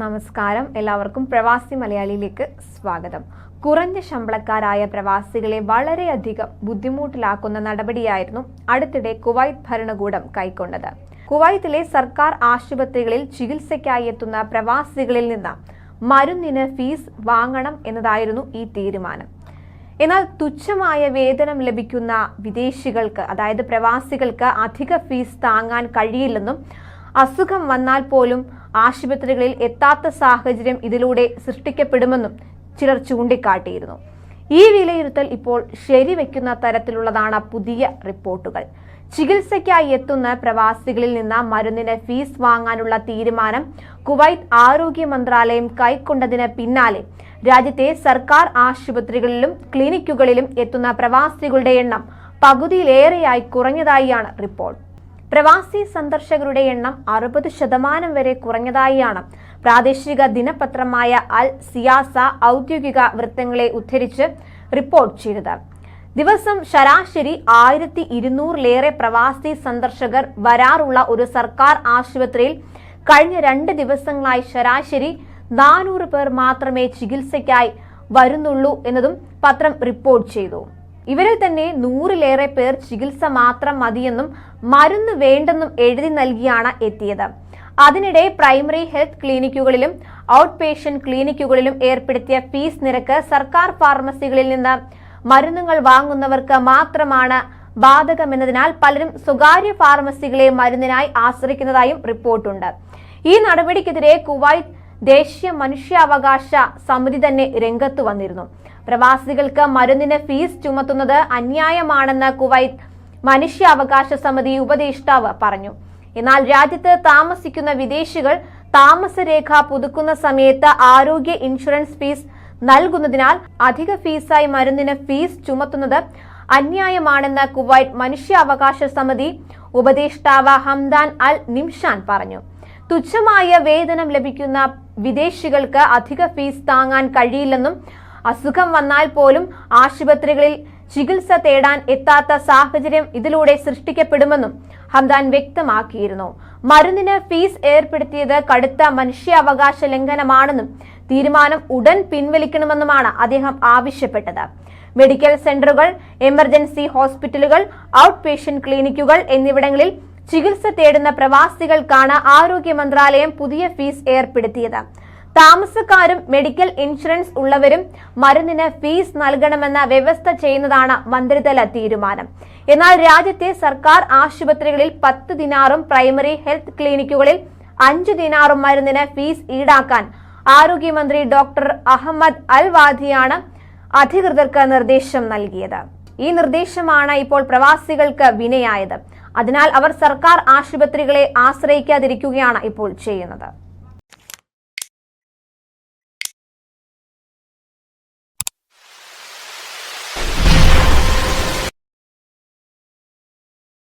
നമസ്കാരം. എല്ലാവർക്കും പ്രവാസി മലയാളിയിലേക്ക് സ്വാഗതം. കുറഞ്ഞ ശമ്പളക്കാരായ പ്രവാസികളെ വളരെയധികം ബുദ്ധിമുട്ടിലാക്കുന്ന നടപടിയായിരുന്നു അടുത്തിടെ കുവൈത്ത് ഭരണകൂടം കൈക്കൊണ്ടത്. കുവൈത്തിലെ സർക്കാർ ആശുപത്രികളിൽ ചികിത്സയ്ക്കായി എത്തുന്ന പ്രവാസികളിൽ നിന്ന് മരുന്നിന് ഫീസ് വാങ്ങണം എന്നതായിരുന്നു ഈ തീരുമാനം. എന്നാൽ തുച്ഛമായ വേതനം ലഭിക്കുന്ന വിദേശികൾക്ക് അതായത് പ്രവാസികൾക്ക് അധിക ഫീസ് താങ്ങാൻ കഴിയില്ലെന്നും അസുഖം വന്നാൽ പോലും ആശുപത്രികളിൽ എത്താത്ത സാഹചര്യം ഇതിലൂടെ സൃഷ്ടിക്കപ്പെടുമെന്നും ചിലർ ചൂണ്ടിക്കാട്ടിയിരുന്നു. ഈ വിലയിരുത്തൽ ഇപ്പോൾ ശരിവെക്കുന്ന തരത്തിലുള്ളതാണ് പുതിയ റിപ്പോർട്ടുകൾ. ചികിത്സയ്ക്കായി എത്തുന്ന പ്രവാസികളിൽ നിന്ന് മരുന്നിന് ഫീസ് വാങ്ങാനുള്ള തീരുമാനം കുവൈത്ത് ആരോഗ്യ മന്ത്രാലയം കൈക്കൊണ്ടതിന് പിന്നാലെ രാജ്യത്തെ സർക്കാർ ആശുപത്രികളിലും ക്ലിനിക്കുകളിലും എത്തുന്ന പ്രവാസികളുടെ എണ്ണം പകുതിയിലേറെയായി കുറഞ്ഞതായാണ് റിപ്പോർട്ട്. പ്രവാസി സന്ദർശകരുടെ എണ്ണം അറുപത് ശതമാനം വരെ കുറഞ്ഞതായാണ്. പ്രാദേശിക ദിനപത്രമായ അൽ സിയാസ ഔദ്യോഗിക വൃത്തങ്ങളെ ഉദ്ധരിച്ച് റിപ്പോർട്ട് ചെയ്തത്. ദിവസം ശരാശരി ആയിരത്തി ഇരുന്നൂറിലേറെ പ്രവാസി സന്ദർശകർ വരാറുള്ള ഒരു സർക്കാർ ആശുപത്രിയിൽ കഴിഞ്ഞ രണ്ട് ദിവസങ്ങളായി ശരാശരി നാനൂറ് പേർ മാത്രമേ ചികിത്സയ്ക്കായി വരുന്നുള്ളൂ എന്നതും പത്രം റിപ്പോർട്ട് ചെയ്തു. ഇവരിൽ തന്നെ നൂറിലേറെ പേർ ചികിത്സ മാത്രം മതിയെന്നും മരുന്ന് വേണ്ടെന്നും എഴുതി നൽകിയാണ് എത്തിയത്. അതിനിടെ പ്രൈമറി ഹെൽത്ത് ക്ലിനിക്കുകളിലും ഔട്ട് പേഷ്യന്റ് ക്ലിനിക്കുകളിലും ഏർപ്പെടുത്തിയ ഫീസ് നിരക്ക് സർക്കാർ ഫാർമസികളിൽ നിന്ന് മരുന്നുകൾ വാങ്ങുന്നവർക്ക് മാത്രമാണ് ബാധകമെന്നതിനാൽ പലരും സ്വകാര്യ ഫാർമസികളെ മരുന്നിനായി ആശ്രയിക്കുന്നതായും റിപ്പോർട്ടുണ്ട്. ഈ നടപടിക്കെതിരെ കുവൈറ്റ് ദേശീയ മനുഷ്യാവകാശ സമിതി തന്നെ രംഗത്ത് വന്നിരുന്നു. പ്രവാസികൾക്ക് മരുന്നിന് ഫീസ് ചുമത്തുന്നത് അന്യായമാണെന്ന് കുവൈത്ത് മനുഷ്യാവകാശ സമിതി ഉപദേഷ്ടാവ് പറഞ്ഞു. എന്നാൽ രാജ്യത്ത് താമസിക്കുന്ന വിദേശികൾ താമസരേഖ പുതുക്കുന്ന സമയത്ത് ആരോഗ്യ ഇൻഷുറൻസ് ഫീസ് നൽകുന്നതിനാൽ അധിക ഫീസായി മരുന്നിന് ഫീസ് ചുമത്തുന്നത് അന്യായമാണെന്ന് കുവൈറ്റ് മനുഷ്യാവകാശ സമിതി ഉപദേഷ്ടാവ് ഹംദാൻ അൽ നിംഷാൻ പറഞ്ഞു. തുച്ഛമായ വേതനം ലഭിക്കുന്ന വിദേശികൾക്ക് അധിക ഫീസ് താങ്ങാൻ കഴിയില്ലെന്നും അസുഖം വന്നാൽ പോലും ആശുപത്രികളിൽ ചികിത്സ തേടാൻ എത്താത്ത സാഹചര്യം ഇതിലൂടെ സൃഷ്ടിക്കപ്പെടുമെന്നും ഹംദാൻ വ്യക്തമാക്കിയിരുന്നു. മരുന്നിന് ഫീസ് ഏർപ്പെടുത്തിയത് കടുത്ത മനുഷ്യാവകാശ ലംഘനമാണെന്നും തീരുമാനം ഉടൻ പിൻവലിക്കണമെന്നുമാണ് അദ്ദേഹം ആവശ്യപ്പെട്ടത്. മെഡിക്കൽ സെന്ററുകൾ എമർജൻസി ഹോസ്പിറ്റലുകൾ ഔട്ട് പേഷ്യന്റ് ക്ലിനിക്കുകൾ എന്നിവിടങ്ങളിൽ ചികിത്സ തേടുന്ന പ്രവാസികൾക്കാണ് ആരോഗ്യ മന്ത്രാലയം പുതിയ ഫീസ് ഏർപ്പെടുത്തിയത്. താമസക്കാരും മെഡിക്കൽ ഇൻഷുറൻസ് ഉള്ളവരും മരുന്നിന് ഫീസ് നൽകണമെന്ന വ്യവസ്ഥ ചെയ്യുന്നതാണ് മന്ത്രിതല തീരുമാനം. എന്നാൽ രാജ്യത്തെ സർക്കാർ ആശുപത്രികളിൽ പത്ത് ദിനാറും പ്രൈമറി ഹെൽത്ത് ക്ലിനിക്കുകളിൽ അഞ്ച് ദിനാറും മരുന്നിന് ഫീസ് ഈടാക്കാൻ ആരോഗ്യമന്ത്രി ഡോക്ടർ അഹമ്മദ് അൽ വാദിയാണ് അധികൃതർക്ക് നിർദ്ദേശം നൽകിയത്. ഈ നിർദ്ദേശമാണ് ഇപ്പോൾ പ്രവാസികൾക്ക് വിനയായത്. അതിനാൽ അവർ സർക്കാർ ആശുപത്രികളെ ആശ്രയിക്കാതിരിക്കുകയാണ് ഇപ്പോൾ ചെയ്യുന്നത്.